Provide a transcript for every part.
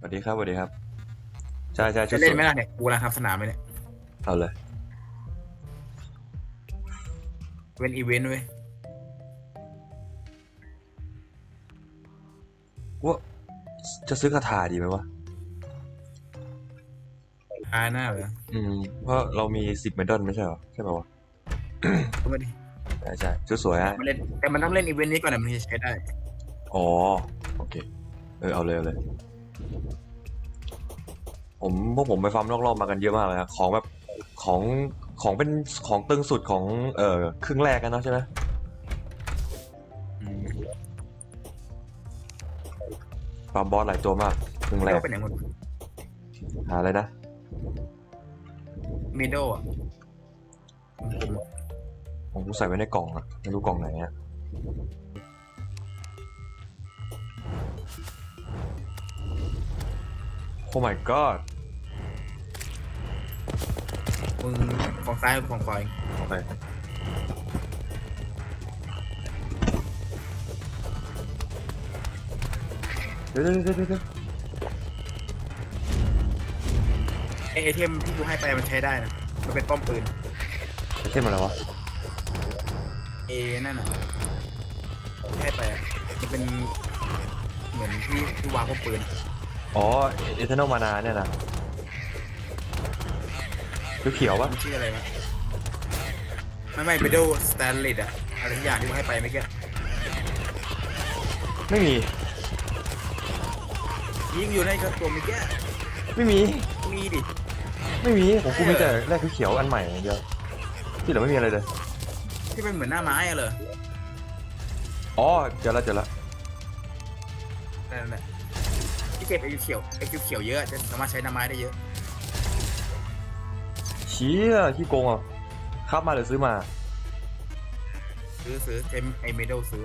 สวัสดีครับสวัสดีครับใช่ใช่ชุจะดเล่สนวยไหมล่ะเนี่ยกูกำลังทำสนามเลยเนี่ยเอาเลย เป็นอีเวนต์เว้ยว่าจะซื้อคาถาดีไหมวะหาหน้าเลยอืม เพราะเรามีสิบเมดอนไม่ใช่เหรอ ใช่ป่าวะก็ไม่ได้ใช่ใช่ชุดสวยอะมาเล่นแต่มันต้องเล่นอีเวนต์นี้ก่อนนะมันถึงจะใช้ได้อ๋อ โอเค เออ เอาเลยเอาเลย ผมพวกผมไปฟาร์มนอกรอบมากันเยอะมากเลยนะของแบบของของเป็นของตึงสุดของเอ่อครึ่งแรกกันเนาะใช่ไหมอืมฟาร์มบอสหลายตัวมากครึ่งแรแล้กวเป็นอย่างหมดหาอะไรนะมิดเดิลอะผมผมใส่ไว้ในกล่องอะไม่รู้กล่องไหนอะ โอ้ my god มึงฝั่งซ้ายกับฝั่งขวาเองโอเคเดี๋ยวเดี๋ยวเดี๋ยวเดี๋ยวไอไอเทมที่กูให้ไปมันใช้ได้นะ มันเป็นป้อมปืนไอเทมอะไรวะเอ นั่นน่ะที่ให้ไปอะมันเป็นเหมือนที่ที่วางป้อมปืนอ๋ อเอเทนอลมานาเนี่ยนะเขียวๆปะมันชื่ออะไรวะไม่ไม่มิดเดิลสแตนเลสอะอะไรทุกอย่างที่กูให้ไปเมื่อกี้ไม่มี ยิงอยู่ในกระตัวเมื่อกี้ไม่มี มีดิไม่มีผมกูมีแต่แรกเขียวๆอันใหม่อย่างเดียวที่เหลือไม่มีอะไรเลย ที่เป็นเหมือนหน้าไม้อะเหรออ๋อเจอแล้วเจอแล้วนั่นแหละที่ เก็บไอ้เขียวไอ้เขียวๆเยอะจะสามารถใช้หน้าไม้ได้เยอะเชี่ยขี้โกงอะครับมาหรือซื้อมา ซื้อซื้อเต็มไอ้เมด l ซื้อ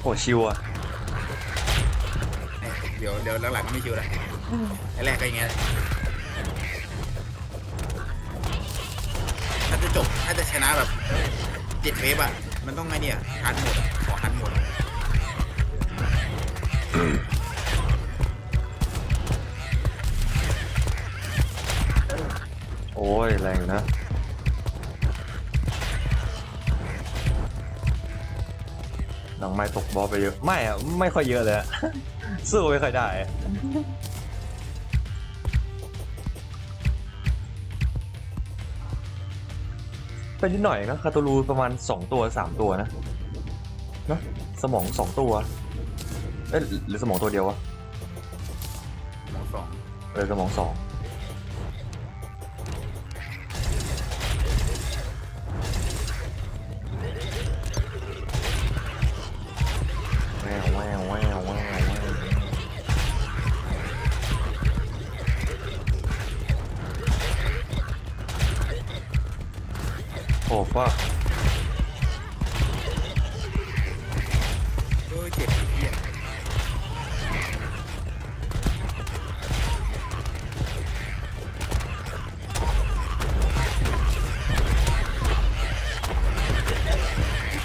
โหชิวอะเนี่ยเดี๋ยวเดี๋ยวหลังๆก็ไม่ชิวละไอ้แรกก็อย่างเงี้ยแหละถ้าจะจบถ้าจะชนะแบบ เจ็ดเวฟอะ มันต้องไงเนี่ยฮันหมดขอฮันหมดโอ้ย แรงนะ หลังไม้ตกบอลไปเยอะ ไม่อะไม่ค่อยเยอะเลยอะ สู้ไม่ค่อยได้อะ เป็นนิดหน่อยนะคาตูรูประมาณสองตัวสามตัวนะนะสมองสองตัว เอ้ยหรือสมองตัวเดียววะหมอสองเออสมองสอง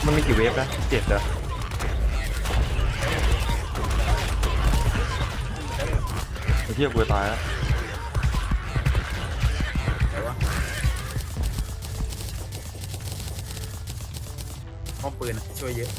มันมีกี่เวฟนะเจ็ดเหรอเทียบกูตายแล้วแต่ว่าป้อมปืนอะช่วยเยอะ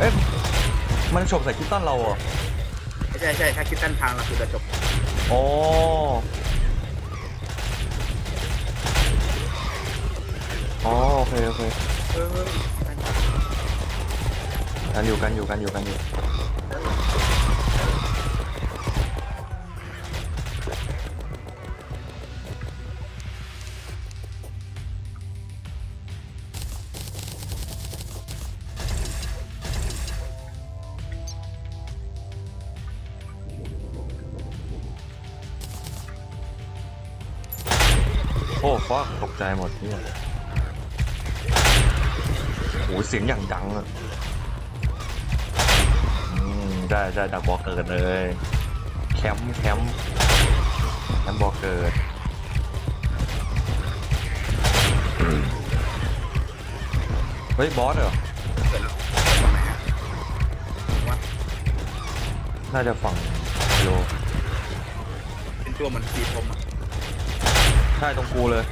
เอ๊ะมันฉกใส่คิตตันเราเหรอไม่ใช่ใช่ถ้าคิดตั้นทางเราคือจะจบอ๋ออ๋อโอเคโอเคเออกันอยู่กันอยู่กันอยู่กันอยู่ ใจหมดเนี่ยโอ้ยเสียงอย่างดังอะอืมได้ได้ดักบอกเกิดเลย แคมป์แคมป์แคมป์บอกเกิดเฮ้ยบอสเหรอเกิดแล้วตรงไหนฮะว่าน่าจะฝั่งโลเป็นตัวเหมือนสีผมอะใช่ตรงกูเลย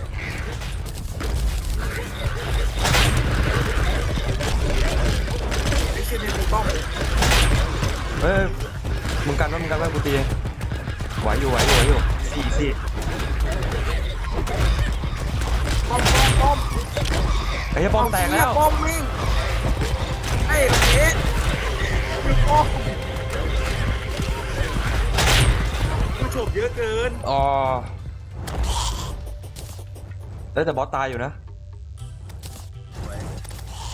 ไอ้เช่นนี้กูต้องเฮ้ยมึงกันไว้มึงกันไว้กูตีเองไหวอยู่ไหวอยู่ไหวอยู่สี่สี่ป้อมป้อมป้อมไอ้เหี้ยป้อมแตกแล้วป้อมมิ่งไอ้เอ๊ะคือป้อมมันโฉบเยอะเกิน อ๋อได้ยแต่บอสตายอยู่นะ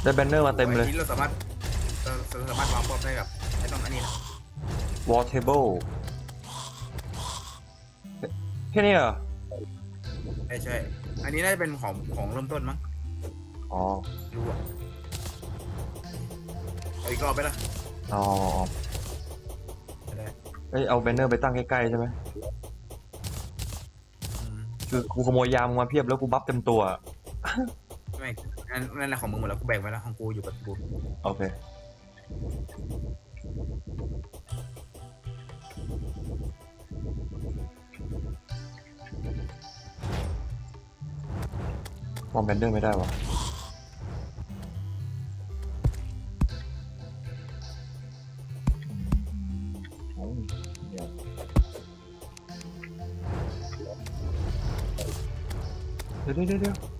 ได้แบนเนอร์มาเต็มเลยวันนี้เราสามารถเราเราสามารถวางป้อมได้กับไม่ต้องอันนี้นะ Wall Table แค่นี้เหรอ ใช่ใช่อันนี้น่าจะเป็นของของเริ่มต้นมั้งอ๋อ รู้อะเอาอีกรอบไปละอ๋อได้เอ้ยเอาแบนเนอร์ไปตั้งใกล้ๆใช่ไหมอืมคือกูขโมยยามงมาเพียบแล้วกูบัฟเต็มตัวไม่ นั่นนั่นแหละของมึงหมดแล้วกูแบ่งไว้แล้วของกูอยู่กับกูโอเค มองแบนเดอร์ไม่ได้วะโอ้ยเดี๋ยวเดี๋ยวเดี๋ยวเดี๋ยว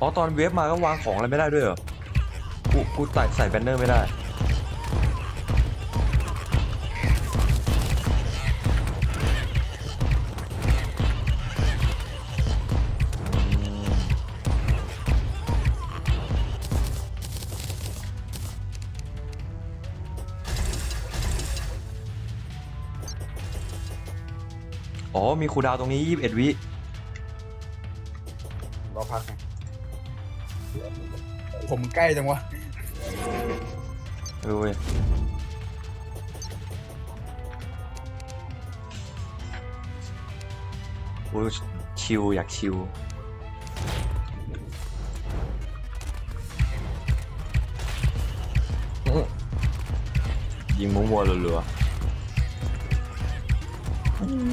อ๋อตอนเวฟมาก็วางของอะไรไม่ได้ด้วยเหรอ กูกูใส่ใส่แบนเนอร์ไม่ได้ อ๋อมีคูดาวตรงนี้ 21 วิ ผมใกล้จังวะเออเว้ยโอ้ยชิลอยากชิลอื้อยิงมัวๆรัวๆ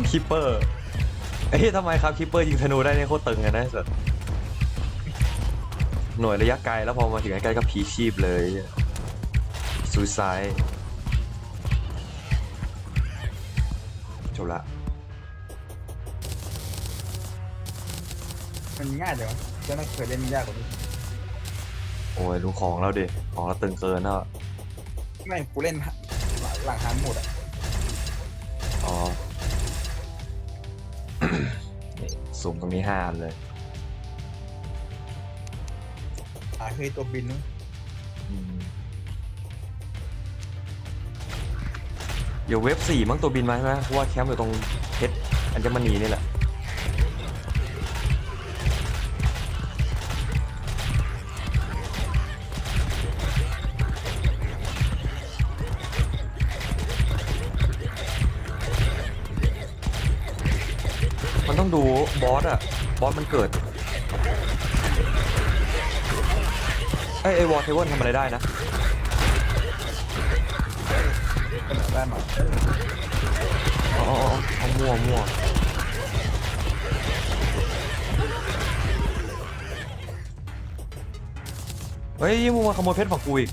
คิปเปอร์เอ้ยทำไมครับคิปเปอร์ยิงธนูได้เนี่ยโคตรตึงเลยนะไอ้สัส หน่วยระยะไกลแล้วพอมาถึงใกล้ๆก็พีชีพเลยซูซายจบละมันง่ายจังวะเจ้าน่าเคยเล่นยากกว่านี้โอ้ยดูของเราดิของเราตึงเกินแล้วไม่กูเล่นหลังฮันหมดอะอ๋อนี่สุ่มตรงนี้ห้าอันเลย เคยตัวบินนู้นเดี๋ยวเว็บสี่มั้งตัวบินมาใช่ไหมเพราะว่าแคมป์อยู่ตรงเพชรอัญมณีนี่แหละมันต้องดูบอสอะบอสมันเกิด ไอ้ไอ้วอลเทเบิลทำอะไรได้นะอได้มาอ๋ออ๋ออ๋อเอามั่วมั่วเฮ้ยมึงมาขโมยเพชรของกูอีก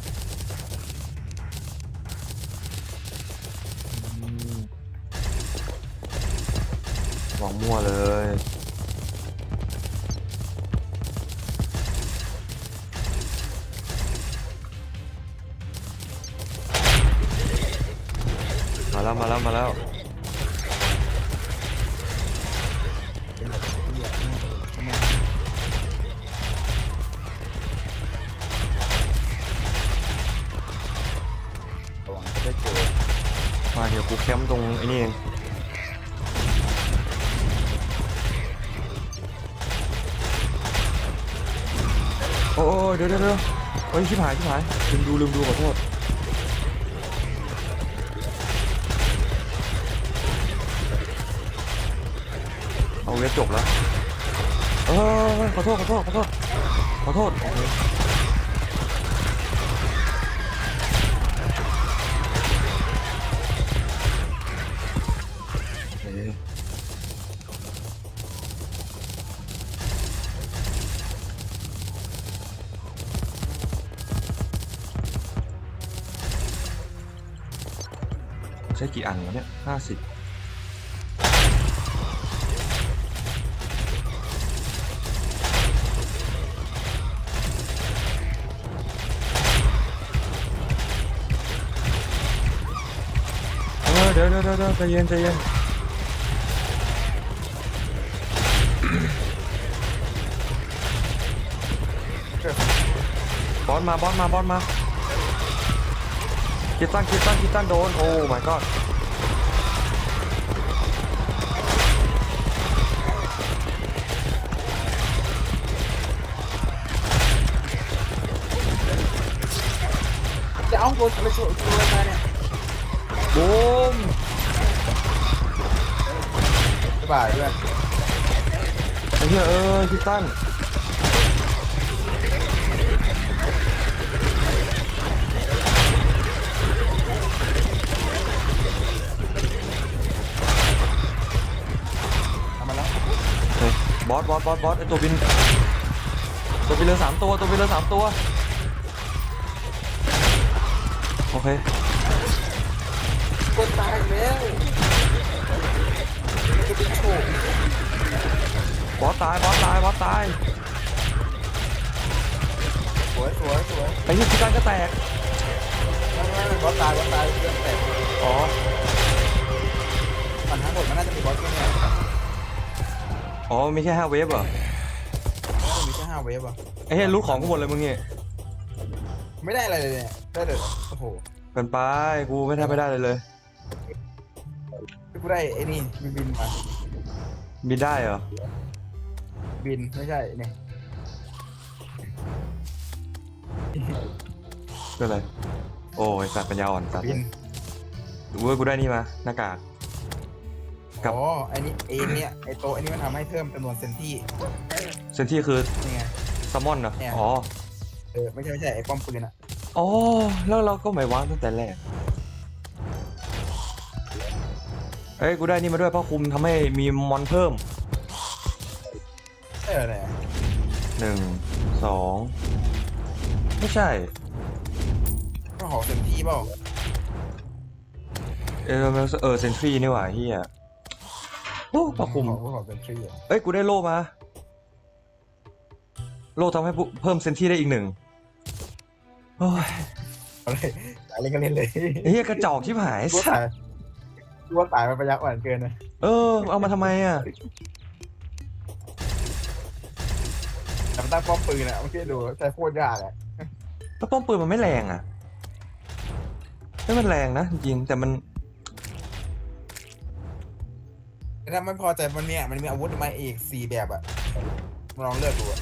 แล้วมาแล้วมาแล้วมาเดี๋ยวกูแคมป์ตรงไอ้นี่เองโอ้เดี๋ยวเดี๋ยวเดี๋ยวโอ้ยชิบหายชิบหายลืมดูลืมดูขอโทษ เอาเว็บจบแล้วเออขอโทษขอโทษขอโทษขอโทษโอเคใช้กี่อันวะเนี่ยห้าสิบ ยวเดี๋ยวเดี๋ยวเดี๋ยวใจเย็นใจเย็นบอสมาบอสมาบอสมาคิดตั้งคิดตั้งคิดตั้งโดนโอ้ my god จะเอาโกนไปช่วยช่วยมาเนี่ยบูม สบาด้วยไอ้เหี้ยเอ้ยคิดตั้งทำมาแล้วเฮ้ยบอสบอสบอสบอสไอตัวบิน ตัวบินเหลือสามตัว ตัวบินเหลือสามตัว โอเค กดตายแล้ว จะเป็นโชคบอสตายบอสตายบอสตายสวยสวยสวยไอ้เหี้ยคิดตั้งก็แตกบอสตายบอสตายเรื่องแตกอ๋อมันทั้งหมดมันน่าจะมีบอสแค่เนี้ยอ๋อมีแค่ห้าเวฟเหรอมีแค่ห้าเวฟอะไอ้เหี้ยรู้ของกูหมดเลยมึงเนี่ยไม่ได้อะไรเลยเนี่ยได้แต่โอ้โหเกินไปกูไม่แทบไม่ได้เลยเลย กูได้ไอ้นี่บินบินมาบินได้เหรอ บินไม่ใช่เนี่ยคืออะไรโอ้ยสัตว์ปัญญาอ่อนสัตว์บินดูว่ากูได้นี่มาหน้ากากกับ อ๋อไอ้นี่ไอ้เนี่ยไอ้โต๊ะไอ้นี่มันทำให้เพิ่มจำนวนเซนที่เซนที่คือนี่ไง ซัมมอนเหรอ เนี่ย อ๋อ เออไม่ใช่ไม่ใช่ไอ้ป้อมปืนอะอ๋อ แล้วเราก็ไม่วางตั้งแต่แรก เฮ้ย กูได้นี่มาด้วยเพราะคุมทำให้มีมอนเพิ่มเออเนี่ยหนึ่งสองไม่ใช่ ก็หอเซนที่เปล่าเออมันเออเซนทรีนี่หว่าเฮียโอ้เพราะคุม หอหอเซนที่อะเอ้ย กูได้โล่มา โล่ทำให้ผู้เพิ่มเซนที่ได้อีกหนึ่งโอ้ยเอาเลยตายเล่นก็เล่นเลย ไอ้เฮียกระจอกชิบหายกูว่าสัตา สยกูว่าตายมันประยักษ์อ่อนเกินนะเออ เอามาทำไมอะ แต่มันตั้งป้อมปืนอะเมื่อกี้ดูใช้โคตรยากอะแล้วป้อมปืนมันไม่แรงอะไม่มันแรงนะจริงๆแต่มันแต่ถ้าไม่พอใจมันเนี่ยมันมีอาวุธมาอีกสี่แบบอะมาลองเลือกดูอะ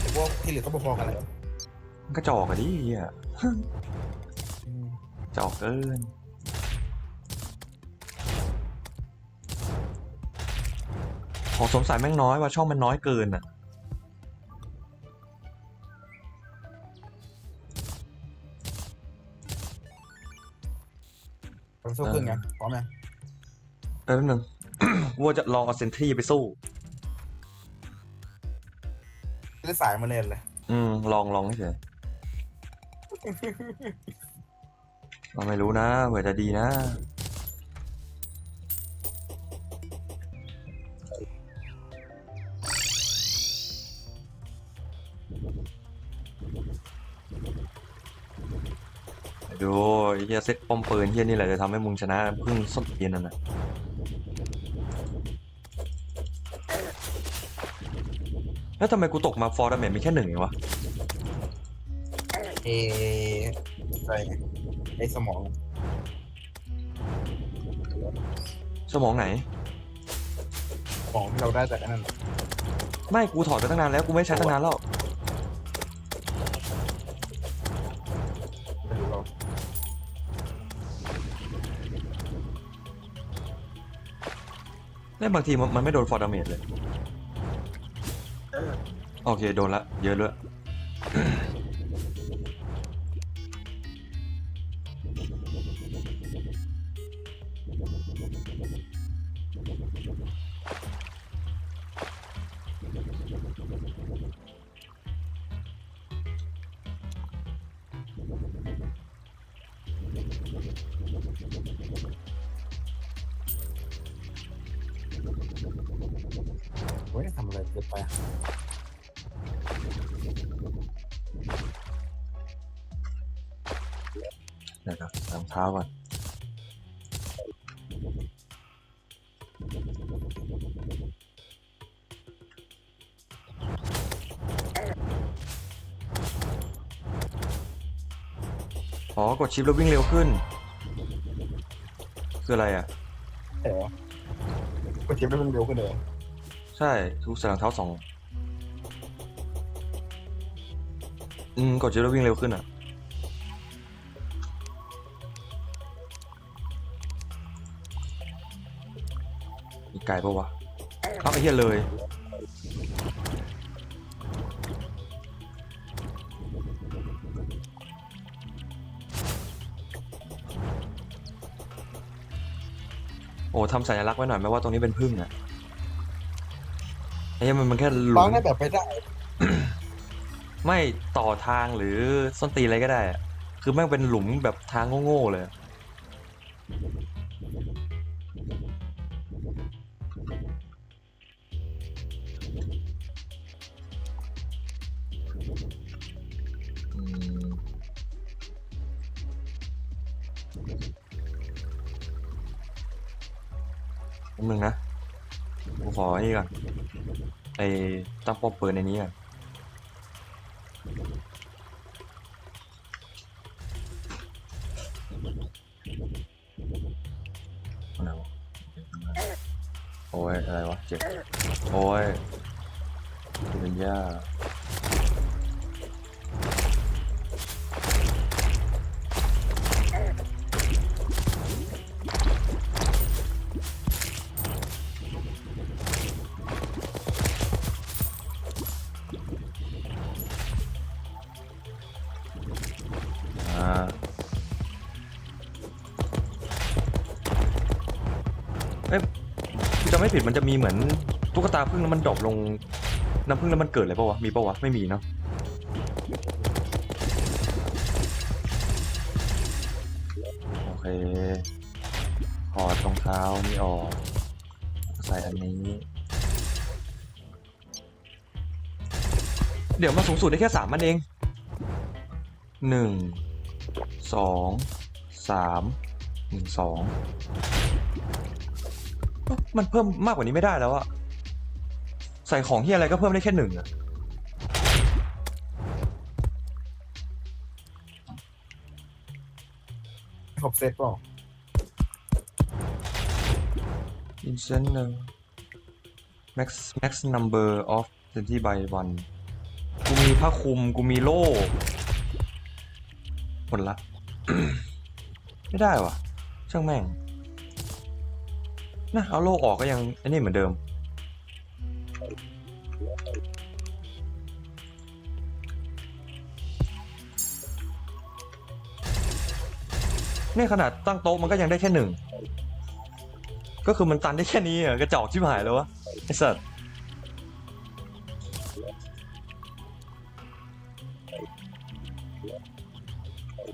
แต่พวกที่เหลือก็พอๆกันเลยมันกระจอกอะดิเฮียจอกเกิน ของสงสัยแม่งน้อยว่าช่องมันน้อยเกินอะผมสู้ครึ่งไงพร้อมยังเออแป๊บนึงว่าจะลองเอาเซนทรีไปสู้เล่นสายมาเล่นเลย อืม ลองลองเฉยเราไม่รู้นะเผื่อจะดีนะ ดูไอ้เฮียเซ็ตป้อมปืนเฮียนี่แหละจะทำให้มึงชนะพึ่งส้นเทียนนั่นนะแล้วทำไมกูตกมาฟอร์ดเมจมีแค่หนึ่งเองวะเออะไรไงไอสมอง สมองไหนของที่เราได้จากอันนั้นไม่กูถอดไปตั้งนานแล้วกูไม่ใช้ตั้งนานแล้ว เนี่ยบางทีมันมันไม่โดนฟอร์ดาเมจเลย โอเค โดนละ เยอะเลย อ๋อกดชิปแล้ววิ่งเร็วขึ้น คืออะไรอะ แต่ว่าก็เทียบได้มันเร็วขึ้นเลยใช่ทุกใส่รองเท้าสองอืมกดชิปแล้ววิ่งเร็วขึ้นอะ มีไกลปะวะเอาไอ้เหี้ยเลย ทำสัญลักษณ์ไว้หน่อยไหมว่าตรงนี้เป็นพึ่งอะไอ้เหี้ยมันมันแค่หลุบางมได้แบบไปได้ไม่ต่อทางหรือส้นตีนอะไรก็ได้อะคือแม่งเป็นหลุมแบบทางโง่ๆเลยอื นึงนะกูขอไอ้นี่ก่อนไอ้ตั้งป้อมปืนในนี้ก่อน เอ้ยจะไม่ผิดมันจะมีเหมือนตุ๊กตาพึ่งแล้วมันดรอปลงน้ำพึ่งแล้วมันเกิดอะไรปะวะ มีปะวะ ไม่มีเนาะ โอเคถอดรองเท้านี่ออก ใส่อันนี้ เดี๋ยวมาสูงสุดได้แค่สามมันเองหนึ่งสองสามหนึ่งสอง มันเพิ่มมากกว่านี้ไม่ได้แล้วอะใส่ของที่อะไรก็เพิ่มได้แค่หนึ่งอะครบเซตเปล่าอินเซนหนึ่ง max max number of 20 by one กูมีผ้าคลุม กูมีโล่หมดละ ไม่ได้วะช่างแม่ง นะเอาโล่ออกก็ยังอ้นี่เหมือนเดิม นี่ขนาดตั้งโต๊ะมันก็ยังได้แค่หนึ่ง ก็คือมันตันได้แค่นี้อะกระจอกชิบหายแล้ววะไอ้สัตว์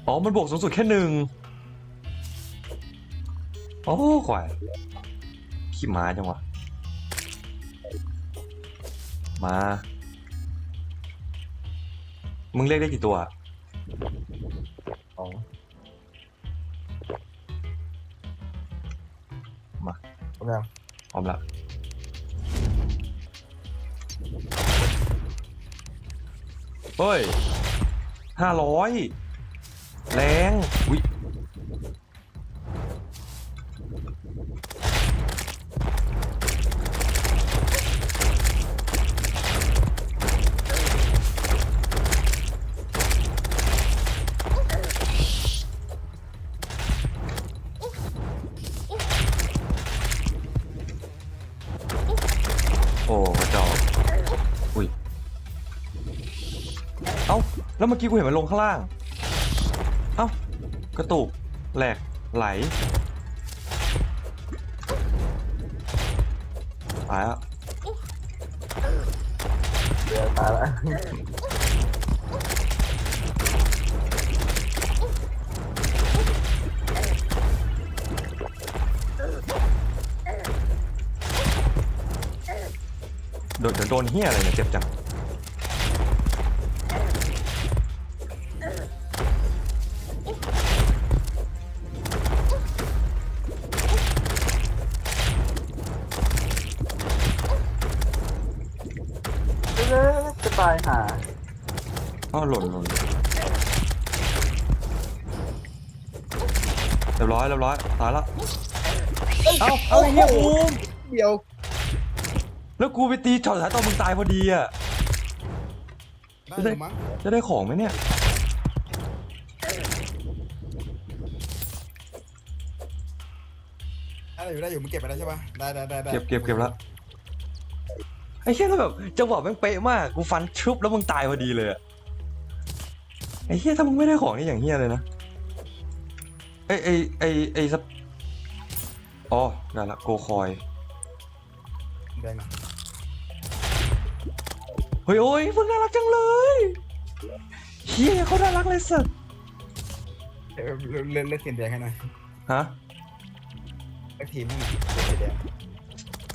อ๋อ มันบวกสูงสุดแค่หนึ่ง โอ้ควาย ขี้หมาจังวะมา มึงเรียกได้กี่ตัวอะสองมาพร้อมยังพร้อมละเฮ้ยห้าร้อยแรงอุ้ เมื่อกี้กูเห็นมันลงข้างล่าง เอ้ากระตุก แหลก ไหล ตายแล้วเดี๋ยวตายละโดนเดี๋ยวโดนเฮียอะไรเนี่ยเจ็บจัง ยบร้อยเรียบร้อยตายแล้วเอ้าเอาไอ้เฮียบูมเดียว แล้วกูไปตีช็อตท้ายตอนมึงตายพอดีอะ ได้หรือมั้งจะได้ของไหมเนี่ย ได้อยู่ได้อยู่มึงเก็บไปแล้วใช่ปะได้ได้ได้ได้เก็บเก็บเก็บแล้วไอ้เฮียแล้วแบบจังหวะแม่งเป๊ะมากกูฟันชุบแล้วมึงตายพอดีเลยอะไอ้เฮียถ้ามึงไม่ได้ของนี่อย่างเฮียเลยนะ ไอ้ไอ้ไอ้ไอ้สปอ๋อได้ละโกคอยแดงหน่อยเฮ้ยโอ้ยมึงน่ารักจังเลยเฮียเขาน่ารักเลยสัสเออเล่นเล่นทีมแดงให้หน่อยฮะเล่นทีมให้หน่อยเล่นสีแดง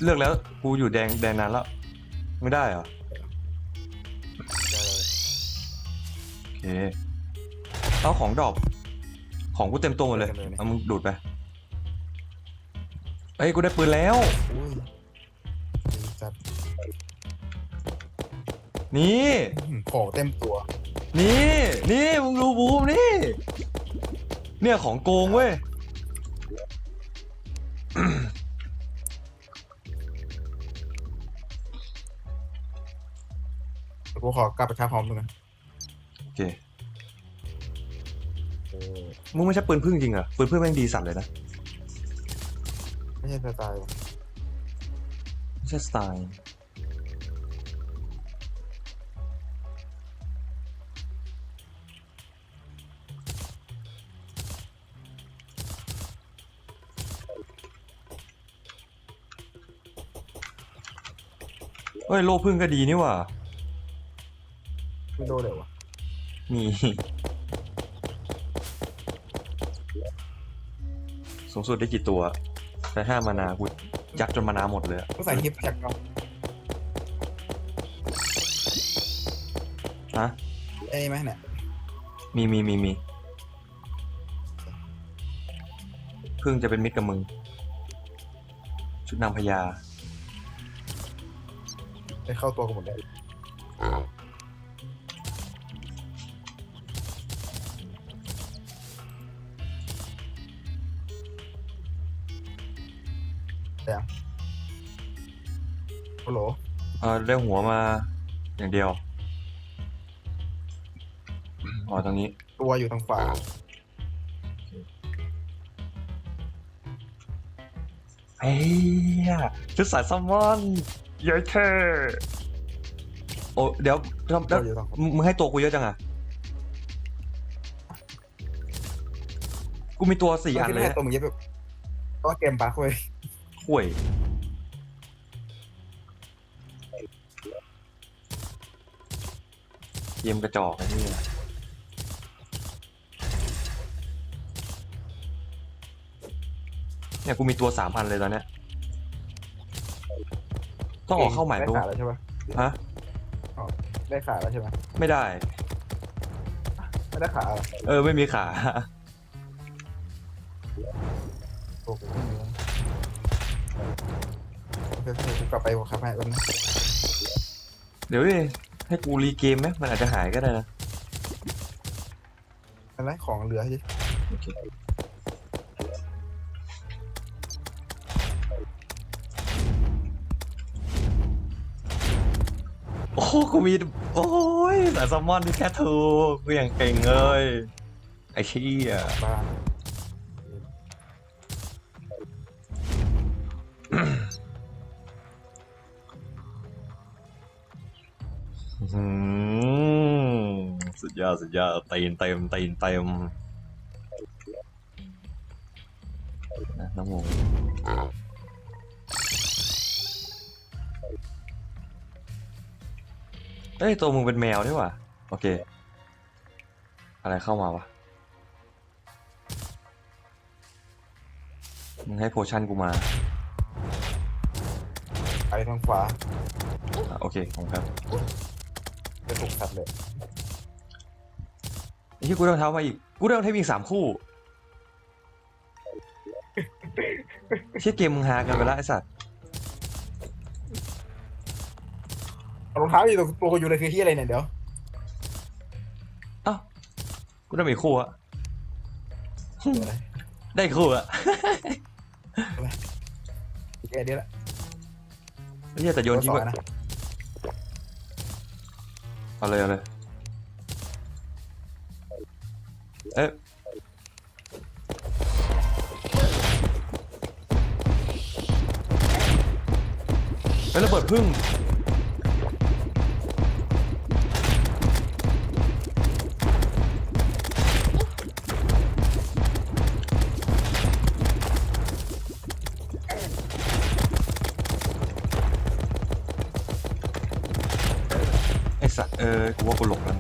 เลือกแล้วกูอยู่แดงแดงนานแล้ว ไม่ได้เหรอได้เลยโอเคเอาของดรอก ของกูเต็มตัวหมดเลยเอามึงดูดไปเอ้ยกูได้ปืนแล้ว อุ้ยจัดนี่ของเต็มตัว นี่นี่มึงดูบูมนี่ เนี่ยของโกงเว้ยกูขอกลับไปชาพร้อมดูนะโอเค มึงไม่ใช่ปืนพึ่งจริงเหรอปืนพึ่งแม่งดีสัตว์เลยนะไม่ใช่สไตล์ไม่ใช่สไตล์เฮ้ยโลพึ่งก็ดีนี่หว่าไม่โดนเลยวะมี สูงสุดได้กี่ตัวแต่ห้ามานากูยัดจนมานาหมดเลยอะต้องใส่ฮิปแพ็กเอาฮะ ไอ้นี่ไหมเนี่ยมีมีมีมีพึ่งจะเป็นมิตรกับมึง ชุดนางพญา ได้เข้าตัวกันหมดเลย ได้หัวมาอย่างเดียวอ๋อตรงนี้ ตัวอยู่ทางฝ่าเฮ้ยชุดสายแซัมมอนเยอะเท่โอ้เดี๋ยวทำตัแล้ววอยู่ทางขวามึงมึงให้ตัวกูเยอะจังอะกูมีตัวสี่อันเลยตัวมึงเย็บแบบก็เกมบั๊กเว้ยห่วย กมกระจอกไอ้นี่เนี่ยกูมีตัวสามพันเลยตอนเนี้ยต้องออกเข้าใหม่ได้ปะขาวแล้วใช่ปะฮะ ได้ขาวแล้วใช่ไหมไม่ได้ ไม่ได้ขาวเออ ไม่มีขา โอ้โหไม่มีโอเคโอเคกูกลับไปหัวขับให้แป๊บนึงเดี๋ยวดิ ให้กูรีเกมไหมมันอาจจะหายก็ได้นะอะไรของเหลือใช่โอเคโอ้โหกูมี โอ้ยแต่แซลมอนที่แค่ถูกกูอย่างเก่งเลย ไอ้เชี่ย บ้าน ดสุดยอดตีนเต็มตีนเต็มนะน้องโมเอ้ยตัวมึงเป็นแมวด้วยว่ะโอเค อะไรเข้ามาวะมึงให้โพชั่นกูมาไปทางขวาอะโอเคของครับ จะถูกสัตว์เลย ไอ้ที่กูได้รองเท้ามาอีก กูได้รองเท้าอีกสามคู่เชี่ยเกมมึงหากันไปแล้วไอ้สัตว์รองเท้าอยู่ตรงตัวกูอยู่เลยคือที่อะไรเนี่ยเดี๋ยวเอ้ากูได้มาอีกคู่อะตัวอะไรได้อีกคู่อะแค่นี้แหละเฮียแต่โยนทิ้งตัวไว้สอนะเอาเลยเอาเลย เอ๊ะเอ้ยระเบิดพึ่ง ไอ้สัตว์เออ กูว่ากูหลงแล้ว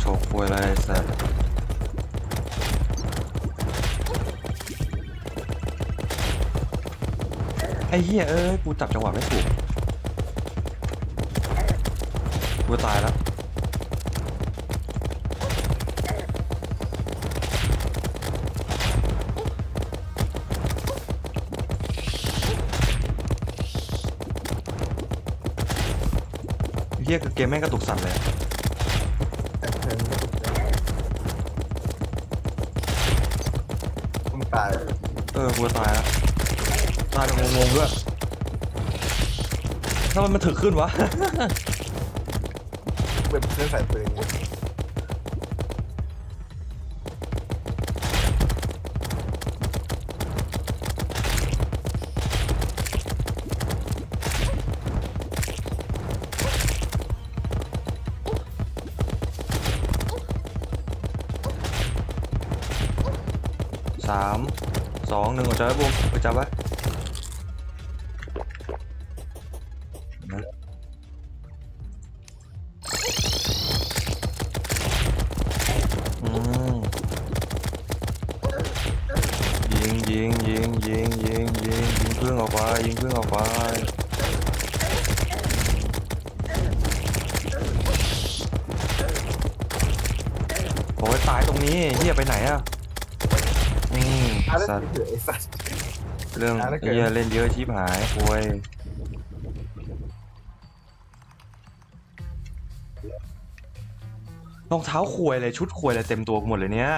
โช วยอะไรสัตว์ไอ้เหี้ยเอ้ยกูจับจังหวะไม่ถูกกูตายแล้วเฮียคือเกมแม่งกระตุกสั่นเลยอะ แต่เธอไม่ถูกเลยมึงตาย เออกูตายแล้วตายแบบงงๆด้วยทำไมมันถึกขึ้นวะ เป็นเพื่อนใส่ปืนสาม สองหนึ่งอดใจไว้บูมอดใจไว้ เยอะชิบหายโวยรองเท้าควยเลยชุดควยเลยเต็มตัวกูหมดเลยเนี่ย